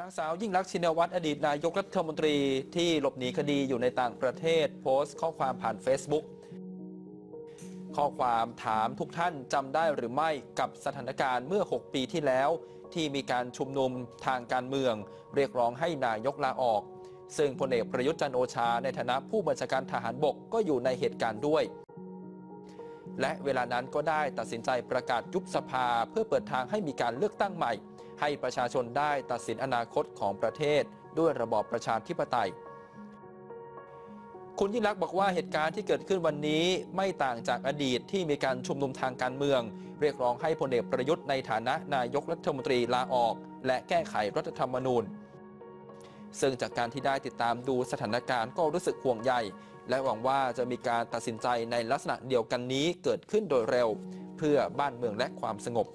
นางสาวยิ่งลักษณ์ชินวัตรอดีตนายกรัฐมนตรีที่หลบหนีคดีอยู่ในต่างประเทศ โพสต์ข้อความผ่าน Facebook ข้อความถามทุกท่านจำได้หรือไม่กับสถานการณ์เมื่อ 6 ปีที่แล้ว ที่มีการชุมนุมทางการเมือง เรียกร้องให้นายกลาออก ซึ่งพลเอกประยุทธ์จันทร์โอชาในฐานะผู้บัญชาการทหารบกก็อยู่ในเหตุการณ์ด้วย และเวลานั้นก็ได้ตัดสินใจประกาศยุบสภาเพื่อเปิดทางให้มีการเลือกตั้งใหม่ ให้ประชาชนได้ตัดสินอนาคตของประเทศด้วยระบอบประชาธิปไตย คุณยิ่งรักษณ์บอกว่าเหตุการณ์ที่เกิดขึ้นวันนี้ไม่ต่างจากอดีตที่มีการชุมนุมทางการเมือง เรียกร้องให้พลเอกประยุทธ์ในฐานะนายกรัฐมนตรีลาออก และแก้ไขรัฐธรรมนูญ ซึ่งจากการที่ได้ติดตามดูสถานการณ์ก็รู้สึกห่วงใย และหวังว่าจะมีการตัดสินใจในลักษณะเดียวกันนี้เกิดขึ้นโดยเร็ว เพื่อบ้านเมืองและความสงบ